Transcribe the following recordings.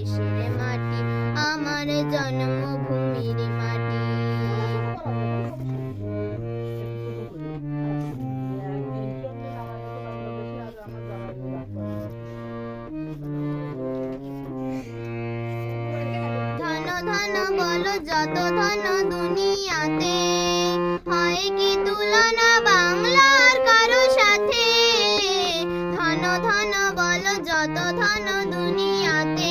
বাংলাদেশের মাটি, আমার জন্মভূমির মাটি। ধন ধন বলো, যত ধন দুনিয়াতে, হয় কি তুলনা বাংলার কারও সাথে? ধন ধন বলো, যত ধন দুনিয়াতে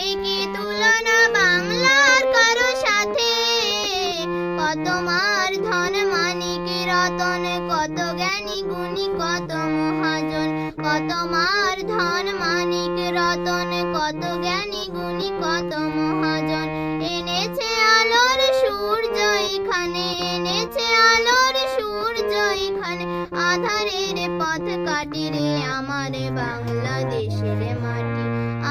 কি তুলনা বাংলার কারও সাথে? কত মার ধন মানিক রতন, কত জ্ঞানী গুণী, কত মহাজন, কত মার ধন মানিক রতন, কত জ্ঞানী গুণী, কত মহাজন। এনেছে আলোর সূর্য এখানে, এনেছে আলোর সূর্য এখানে। আধারের পথ কাটি রে আমার বাংলাদেশের মাটি।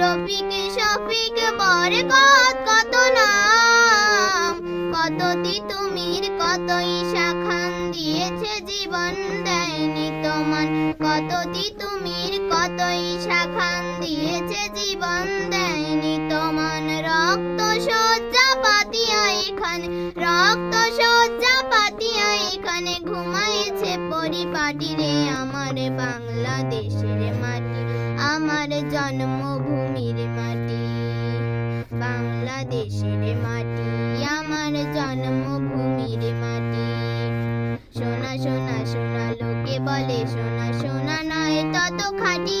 রফিক, শফিক বরকত কত নাম? কত তিতুমির কত ঈশা খান দিয়েছে জীবন দেয়নি তোমার? কত তিতুমির কত ঈশা খান দিয়েছে জীবন দেয়নি এখানে ঘুমাইছে পরিপাটি রে, আমার বাংলাদেশের মাটি, আমার জন্মভূমির মাটি। বাংলাদেশের মাটি, আমার জন্মভূমির মাটি। সোনা সোনা সোনা লোকে বলে সোনা সোনা নয় তত খাটি